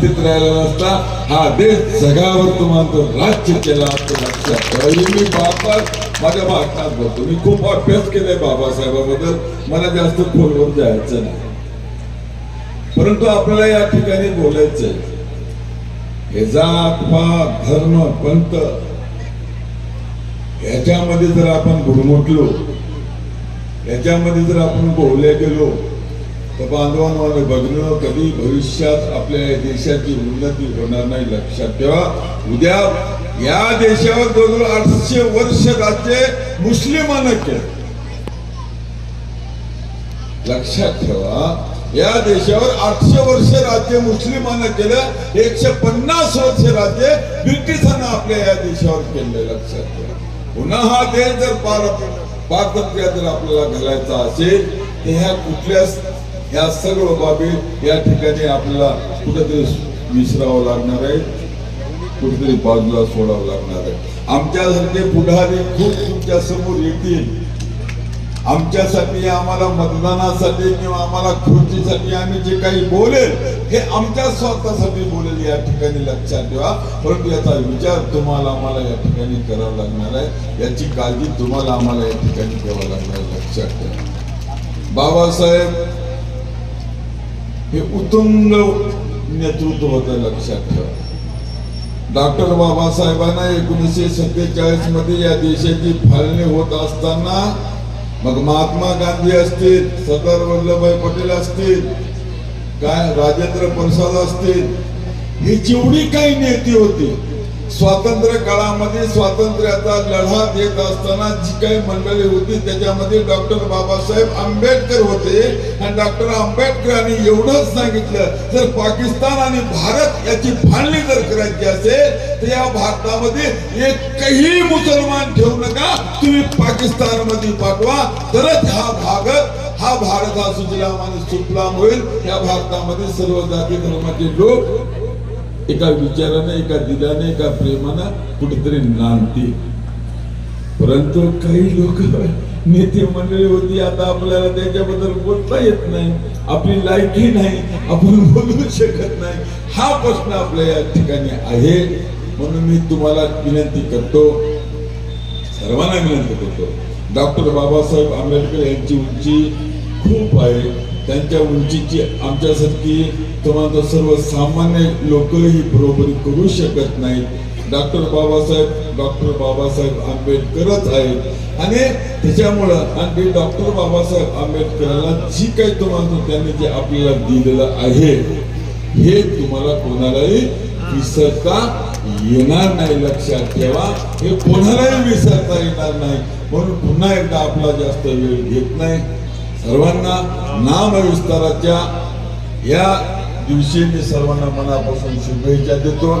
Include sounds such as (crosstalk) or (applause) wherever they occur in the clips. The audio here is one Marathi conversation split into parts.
स्थित राहिला नसता. हा देश जगावर तुम्हाला राज्य केला असं लक्षात ठेवा. मी बाबा माझ्या भाषणात बोलतो मी खूप अभ्यास केलाय बाबासाहेबाबद्दल. मला जास्त खोलवर जायचं नाही. परंतु आपल्याला या ठिकाणी बोलायचंय. हे जात पात धर्म पंत याच्यामध्ये जर आपण घुरमुटलो याच्यामध्ये जर आपण बोलले गेलो तर बांधवांमध्ये बघणं कधी भविष्यात आपल्या देशाची उन्नती होणार नाही लक्षात ठेवा. उद्या या देशावर जवळजवळ आठशे वर्ष राज्य मुस्लिमांना केलं. लक्षात ठेवा या देशावर आठशे वर्ष राज्य मुस्लिमांना केलं एकशे पन्नास वर्ष राज्य ब्रिटिशांना आपल्या या देशावर केलं लक्षात ठेवा. पुन्हा हा देश जर पारत पारतंत्र्यात जर आपल्याला घालायचा असेल तर ह्या कुठल्याच या सर्व बाबी या ठिकाणी आपल्याला कुठेतरी विसरावं लागणार आहे. कुठेतरी बाजूला सोडावं लागणार आहे. आमच्यासारखे पुढारी खूप तुमच्यासमोर येतील. आमच्यासाठी आम्हाला मतदानासाठी किंवा आम्हाला खुर्चीसाठी आम्ही जे काही बोलेल हे आमच्या स्वार्थासाठी बोलेल या ठिकाणी लक्षात ठेवा. परंतु याचा विचार तुम्हाला आम्हाला या ठिकाणी करावा लागणार आहे. याची काळजी तुम्हाला आम्हाला या ठिकाणी घ्यावं लागणार आहे. लक्षात ठेवा. बाबासाहेब हे उत्तुंग नेतृत्व होतं लक्षात ठेवा. डॉक्टर बाबासाहेबांना एकोणीसशे सत्तेचाळीसमध्ये या देशाची फाळणी होत असताना मग महात्मा गांधी असतील सरदार वल्लभभाई पटेल असतील काय राजेंद्र प्रसाद असतील ही जेवढी काही नेते होती स्वातंत्र्य काळामध्ये स्वातंत्र्याचा लढा देत असताना जी काही मंडळी होती त्याच्यामध्ये डॉक्टर बाबासाहेब आंबेडकर होते. आणि डॉक्टर आंबेडकरांनी एवढंच सांगितलं जर पाकिस्तान आणि भारत याची भांडणी जर करायची असेल तर या भारतामध्ये एकही मुसलमान ठेवू नका. तुम्ही पाकिस्तानमध्ये पाठवा. तरच हा भाग हा भारत हा सुजलाम आणि सुफलाम होईल. या भारतामध्ये सर्व जाती धर्माचे लोक एका विचाराने एका दिलाने एका प्रेमानं कुठेतरी नांदते. परंतु काही लोक (laughs) नेते मंडळी होती आता आपल्याला त्याच्याबद्दल बोलता येत नाही आपली लायकी नाही आपण (laughs) बोलू शकत नाही. हा प्रश्न आपल्या या ठिकाणी आहे. म्हणून मी तुम्हाला विनंती करतो सर्वांना विनंती करतो. डॉक्टर बाबासाहेब आंबेडकर यांची उंची खूप आहे. त्यांच्या उंचीची आमच्यासारखी तुम्हाला सर्वसामान्य लोकही बरोबरी करू शकत नाहीत. डॉक्टर बाबासाहेब डॉक्टर बाबासाहेब आंबेडकरच आहेत. आणि त्याच्यामुळं आणि डॉक्टर बाबासाहेब आंबेडकरांना जी काही तुम्हाला त्यांनी जे आपल्याला दिलेलं आहे हे तुम्हाला कोणालाही विसरता येणार नाही. लक्षात ठेवा. हे कोणालाही विसरता येणार नाही. म्हणून पुन्हा एकदा आपला जास्त वेळ घेत नाही. सर्वांना नाम विस्ताराच्या या दिवशी मी सर्वांना मनापासून शुभेच्छा देतो.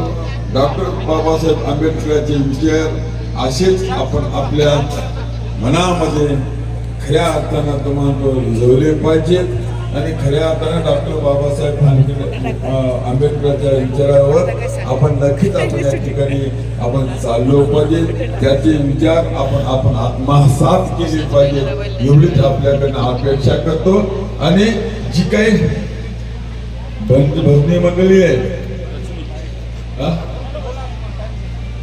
डॉक्टर बाबासाहेब आंबेडकरांचे विचार असेच आपण आपल्या मनामध्ये खऱ्या अर्थानं तुम्हाला रुजवले पाहिजेत. आणि खऱ्या अर्थानं डॉक्टर बाबासाहेब आंबेडकरांच्या विचारावर आपण नक्कीच आपण या ठिकाणी आपण चाललो पाहिजे. त्याचे विचार आपण आपण आत्मसात केले पाहिजे एवढीच आपल्याकडनं अपेक्षा करतो. आणि जी काही भजनी मंडळी आहे हा?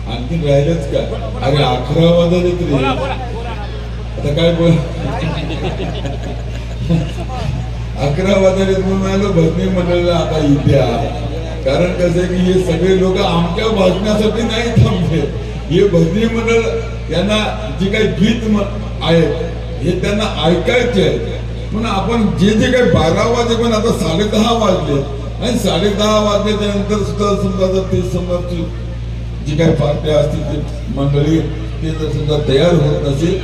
आणखीन राहिलंच का? अरे अकरा वाजले तरी आता काय बोल (laughs) अकरा वाजले म्हणून आलो भजनी मंडळाला आता इथे कारण कसं आहे की हे सगळे लोक आमच्या भाषणासाठी नाही थांबले. हे भजनी मंडळ यांना जे काही गीत आहेत हे त्यांना ऐकायचे आहे पण आपण जे जे काही बारा वाजे पण आता साडे दहा वाजले. आणि साडे दहा वाजल्याच्या नंतर सुद्धा समजा जर ते समजा जे जी काही पार्ट्या असतील ते मंडळी ते जर समजा तयार होत नसेल.